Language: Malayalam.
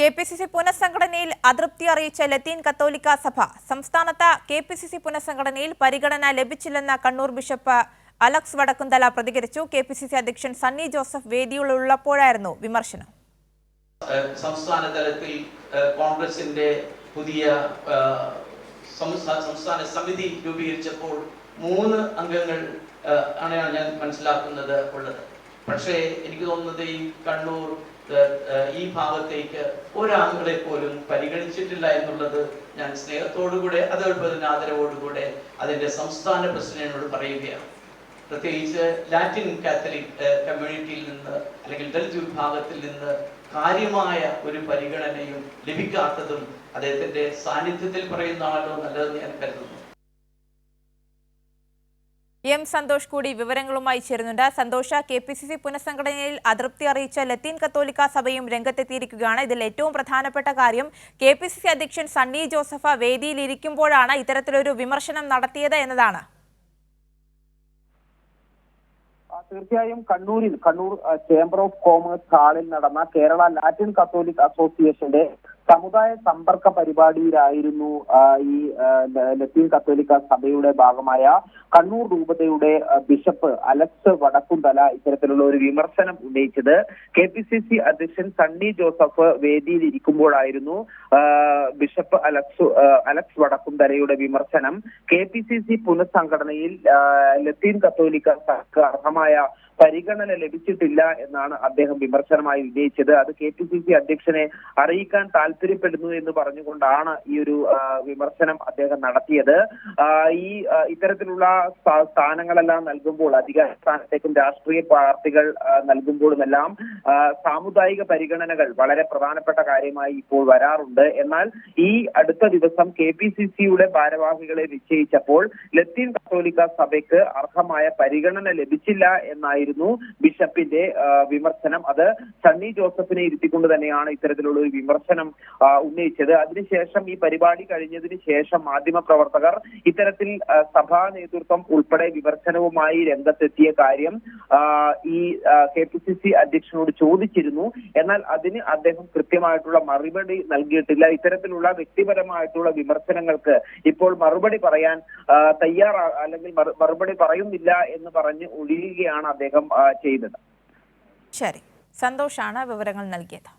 കെ പി സി സി പുനഃസംഘടനയിൽ അതൃപ്തി അറിയിച്ച ലത്തീൻ കത്തോലിക്ക സഭ സംസ്ഥാനത്ത് കെ പി സി സി പുനഃസംഘടനയിൽ പരിഗണന ലഭിച്ചില്ലെന്ന കണ്ണൂർ ബിഷപ്പ് അലക്സ് വടക്കുന്തല പ്രതികരിച്ചു. കെ പി സി സി അധ്യക്ഷൻ സണ്ണി ജോസഫ് വേദിയിലുള്ളപ്പോഴായിരുന്നു വിമർശനം. സംസ്ഥാന തലത്തിൽ കോൺഗ്രസിന്റെ പുതിയ സംസ്ഥാന സമിതി രൂപീകരിച്ചപ്പോൾ മൂന്ന് അംഗങ്ങൾ ആണ് ഞാൻ മനസ്സിലാക്കുന്നത് ഉള്ളത്. പക്ഷേ എനിക്ക് തോന്നുന്നത് ഈ കണ്ണൂർ ഈ ഭാഗത്തേക്ക് ഒരാളുകളെ പോലും പരിഗണിച്ചിട്ടില്ല എന്നുള്ളത് ഞാൻ സ്നേഹത്തോടുകൂടെ അതേപോലെ തന്നെ ആദരവോടുകൂടെ അതിന്റെ സംസ്ഥാന പ്രസിഡന്റിനോട് പറയുകയാണ്. പ്രത്യേകിച്ച് ലാറ്റിൻ കാത്തലിക് കമ്മ്യൂണിറ്റിയിൽ നിന്ന് അല്ലെങ്കിൽ ദളിത് വിഭാഗത്തിൽ നിന്ന് കാര്യമായ ഒരു പരിഗണനയും ലഭിക്കാത്തതും അദ്ദേഹത്തിന്റെ സാന്നിധ്യത്തിൽ പറയുന്നതാണല്ലോ നല്ലതെന്ന് ഞാൻ കരുതുന്നു. എം സന്തോഷ് കൂടി വിവരങ്ങളുമായി ചേരുന്നുണ്ട്. സന്തോഷ കെ പി സി സി പുനഃസംഘടനയിൽ അതൃപ്തി അറിയിച്ച ലത്തീൻ കത്തോലിക്ക സഭയും രംഗത്തെത്തിയിരിക്കുകയാണ്. ഇതിൽ ഏറ്റവും പ്രധാനപ്പെട്ട കാര്യം കെ പി സി സി അധ്യക്ഷൻ സണ്ണി ജോസഫ വേദിയിലിരിക്കുമ്പോഴാണ് ഇത്തരത്തിലൊരു വിമർശനം നടത്തിയത് എന്നതാണ്. തീർച്ചയായും കണ്ണൂരിൽ കണ്ണൂർ ചേംബർ ഓഫ് കോമേഴ്സ് ഹാളിൽ നടന്ന കേരള ലാറ്റിൻ കത്തോലിക് അസോസിയേഷന്റെ സമുദായ സമ്പർക്ക പരിപാടിയിലായിരുന്നു ഈ ലത്തീൻ കത്തോലിക്ക സഭയുടെ ഭാഗമായ കണ്ണൂർ രൂപതയുടെ ബിഷപ്പ് അലക്സ് വടക്കുംതല ഇത്തരത്തിലുള്ള ഒരു വിമർശനം ഉന്നയിച്ചത് കെ പി സി സി അധ്യക്ഷൻ സണ്ണി ജോസഫ് വേദിയിൽ ഇരിക്കുമ്പോഴായിരുന്നു ബിഷപ്പ് അലക്സ് അലക്സ് വടക്കുംതലയുടെ വിമർശനം. കെ പി സി സി പുനഃസംഘടനയിൽ ലത്തീൻ കത്തോലിക്ക സഭയ്ക്ക് അർഹമായ പരിഗണന ലഭിച്ചിട്ടില്ല എന്നാണ് അദ്ദേഹം വിമർശനമായി ഉന്നയിച്ചത് അത് കെ പി സി സി അധ്യക്ഷനെ അറിയിക്കാൻ താല്പര്യപ്പെടുന്നു എന്ന് പറഞ്ഞുകൊണ്ടാണ് ഈ ഒരു വിമർശനം അദ്ദേഹം നടത്തിയത്. ഈ ഇത്തരത്തിലുള്ള സ്ഥാനങ്ങളെല്ലാം നൽകുമ്പോൾ അധികാര സ്ഥാനത്തേക്കും രാഷ്ട്രീയ പാർട്ടികൾ നൽകുമ്പോഴുമെല്ലാം സാമുദായിക പരിഗണനകൾ വളരെ പ്രധാനപ്പെട്ട കാര്യമായി ഇപ്പോൾ വരാറുണ്ട്. എന്നാൽ ഈ അടുത്ത ദിവസം കെ പി സി സിയുടെ ഭാരവാഹികളെ നിശ്ചയിച്ചപ്പോൾ ലത്തീൻ കത്തോലിക്ക സഭയ്ക്ക് അർഹമായ പരിഗണന ലഭിച്ചില്ല എന്നായിരുന്നു ബിഷപ്പിന്റെ വിമർശനം. അത് സണ്ണി ജോസഫിനെ ഇരുത്തിക്കൊണ്ട് തന്നെയാണ് ഇത്തരത്തിലുള്ള ഒരു വിമർശനം ഉന്നയിച്ചത്. അതിനുശേഷം ഈ പരിപാടി കഴിഞ്ഞതിന് ശേഷം മാധ്യമപ്രവർത്തകർ ഇത്തരത്തിൽ സഭാ നേതൃത്വം ഉൾപ്പെടെ വിമർശനവുമായി രംഗത്തെത്തിയ കാര്യം ഈ കെ പി സി സി അധ്യക്ഷനോട് ചോദിച്ചിരുന്നു. എന്നാൽ അതിന് അദ്ദേഹം കൃത്യമായിട്ടുള്ള മറുപടി നൽകിയിട്ടില്ല. ഇത്തരത്തിലുള്ള വ്യക്തിപരമായിട്ടുള്ള വിമർശനങ്ങൾക്ക് ഇപ്പോൾ മറുപടി പറയാൻ തയ്യാറാ അല്ലെങ്കിൽ മറുപടി പറയുന്നില്ല എന്ന് പറഞ്ഞ് ഒഴിയുകയാണ് അദ്ദേഹം ആ, ചെയ്തത്. ശരി. സന്തോഷാണ് വിവരങ്ങൾ നൽകിയത്.